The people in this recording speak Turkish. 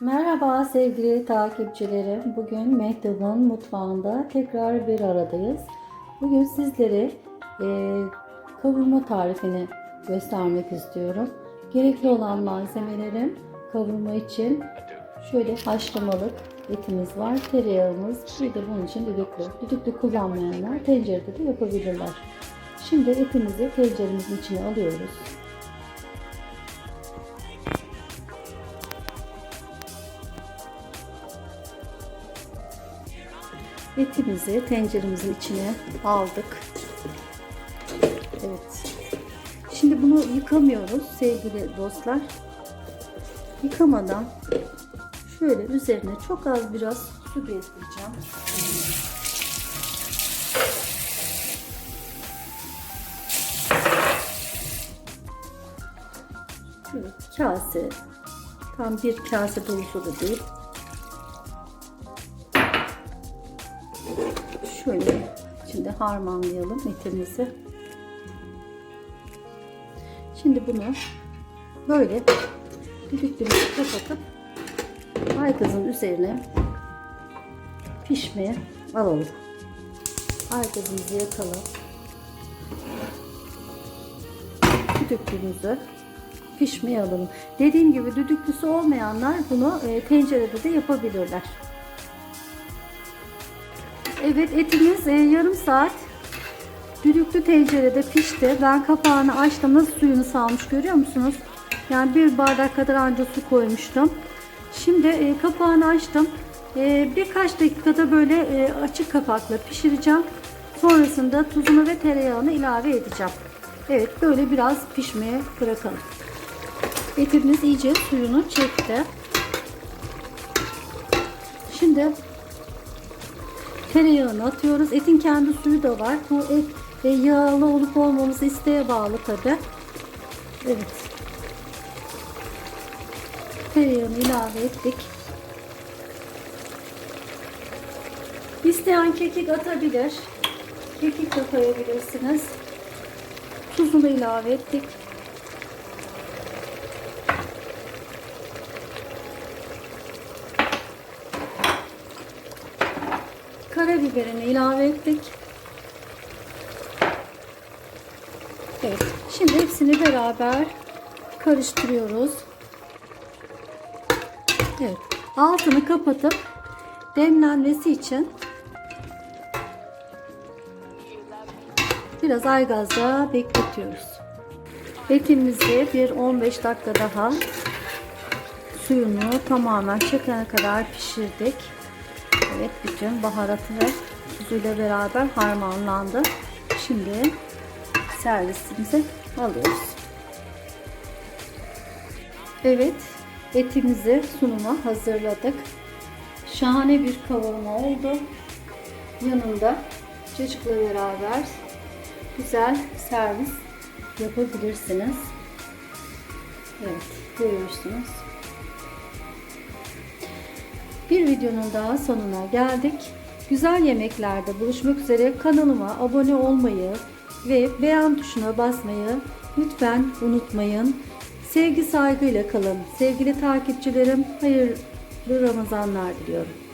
Merhaba sevgili takipçilerim. Bugün Mehtap'ın mutfağında tekrar bir aradayız. Bugün sizlere e, kavurma tarifini göstermek istiyorum. Gerekli olan malzemelerim kavurma için şöyle haşlamalık etimiz var, tereyağımız, bir de bunun için düdüklü. Düdüklü kullanmayanlar tencerede de yapabilirler. Şimdi etimizi tenceremizin içine alıyoruz. Etimizi tenceremizin içine aldık. Evet. Şimdi bunu yıkamıyoruz sevgili dostlar. Yıkamadan şöyle üzerine çok az biraz su gezdireceğim. Evet, kase tam bir kase dolusu da değil. Şöyle şimdi harmanlayalım etimizi. Şimdi bunu böyle düdüklümüzü kapatıp aygazın üzerine pişmeye alalım. Aygazımızı yakalım. Düdüklümüzü pişmeye alalım. Dediğim gibi düdüklüsü olmayanlar bunu e, tencerede de yapabilirler. Evet etimiz e, yarım saat düdüklü tencerede pişti. Ben kapağını açtım. Nasıl suyunu salmış görüyor musunuz? Yani bir bardak kadar anca su koymuştum. Şimdi e, kapağını açtım. E, birkaç dakikada böyle e, açık kapakla pişireceğim. Sonrasında tuzunu ve tereyağını ilave edeceğim. Evet böyle biraz pişmeye bırakalım. Etimiz iyice suyunu çekti. Şimdi tereyağını atıyoruz. Etin kendi suyu da var. Bu et e, yağlı olup olmaması isteğe bağlı tabi. Evet. Tereyağını ilave ettik. İsteyen kekik atabilir. Kekik de koyabilirsiniz. Tuzunu ilave ettik. Karabiberini ilave ettik. Evet. Şimdi hepsini beraber karıştırıyoruz. Evet. Altını kapatıp demlenmesi için biraz aygazda bekletiyoruz. Etimizi bir 15 dakika daha suyunu tamamen çekene kadar pişirdik. Evet bütün baharatı ve tuzuyla beraber harmanlandı. Şimdi servisimize alıyoruz. Evet etimizi sunuma hazırladık. Şahane bir kavurma oldu. Yanında cacıkla beraber güzel servis yapabilirsiniz. Evet görüyorsunuz. Videonun daha sonuna geldik. Güzel yemeklerde buluşmak üzere kanalıma abone olmayı ve beğen tuşuna basmayı lütfen unutmayın. Sevgi saygıyla kalın. Sevgili takipçilerim hayırlı Ramazanlar diliyorum.